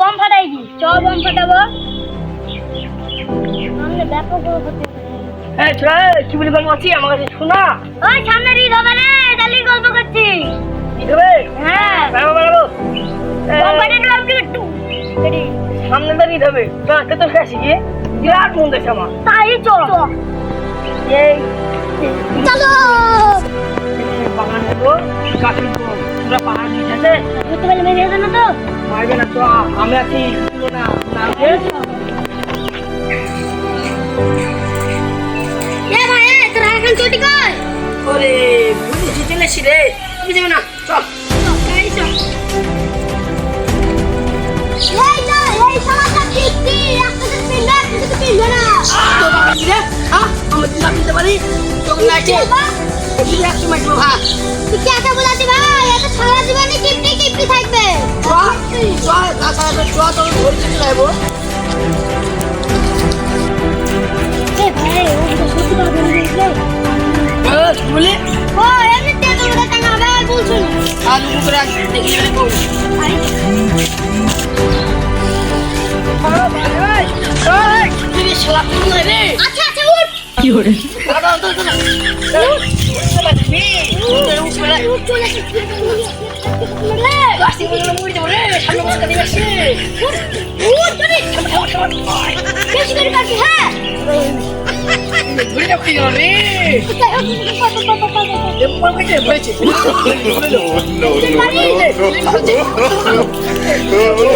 Bomb ফাটাই দি চ bomb ফাটাবো। সামনে ব্যাপক হ্যাঁ ছোড়া কি বলি গল্প আছি আমার কাছে শোনা। ওই সামনে ঈদ হবে রে গল্প করছি। কি হবে? হ্যাঁ। বাড়াবো বাড়াবো বম একটু সামনে দাঁড়িয়ে হবে। তো তো খাসি গিয়ে বিরাট মন আমার। তাই এই চলো। বাগান নেব পাহাড় নিচে আছে বুঝতে পারলে মেরে যাবে না তো? মারবে না তো আমি আছি তুলো না ওরে বুঝি জিতে নেছি রে তুমি না চল। এই তো এই সালাটা কিস্তি একটা কিছু পিন না তো কি ভাত তুই কি আছে বলাতে ভাই এটা সারা জীবনে কিপটি কিপটি থাকবে। চল চল তাছাড়া চল তো ধরে চলে যাব। এ ভাই ও সত্যি কথা বলছিস বলে? ও এমনি তে তোমরা টাকা হবে আর বলছো আলু করে দেখি নেব আচ্ছা আচ্ছা উঠ। উঠ চলে উঠ তুমি বেশি করে কাটি হ্যাঁ no,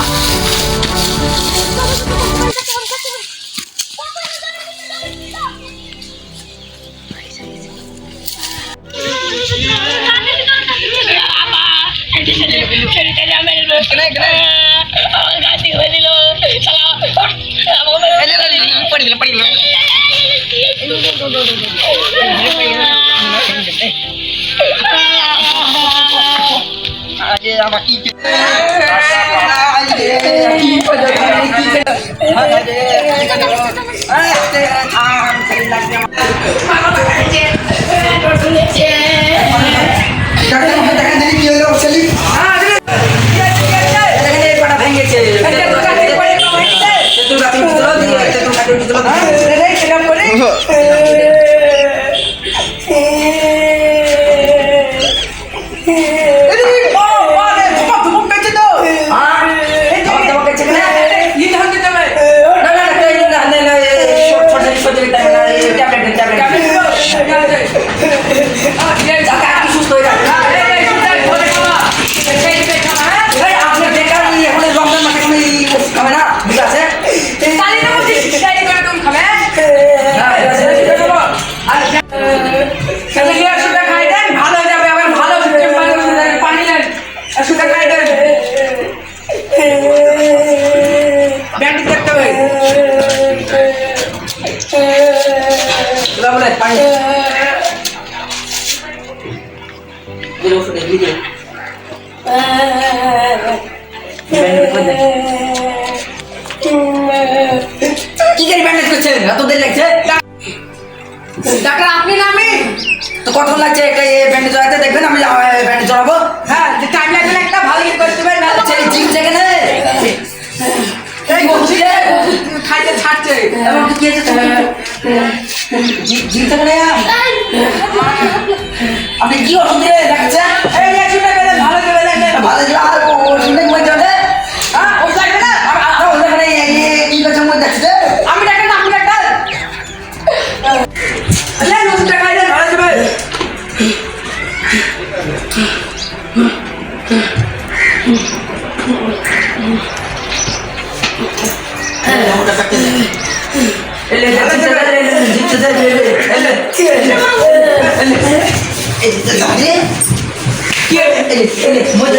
kena kena. Ganti kasi mati lo salah apa ini lagi pergi lo pergi lo Aje sama kita. পড়ি গেল আরে আমার কি কি করে ব্যান্ডেজ করছেন? এত দেরি লাগছে? ডাক্তার আপনি না আমি? তো কতক্ষণ লাগছে? একটা ব্যান্ডেজ জড়াতে? দেখবেন আমি ব্যান্ডেজ জড়াবো। হ্যাঁ টাইম লাগবে একটা ভালো করে করতে পারেন আচ্ছা এই জিম বলছি খাইতে ছাড়ছে। এবং কি? হয়েছে জিম যেখানে আপনি কি ওষুধ দিয়ে দেখাচ্ছেন এই ওষুধটা পেলে ভালো দেবে ভালো দেবে আর ওষুধটা কই যাবে হ্যাঁ ওষুধ লাগবে আর ওষুধ মানে কি করছে আমি ডাক্তার না আমি ডাক্তার লেন খাই দেন ভালো কাটতে تتعلم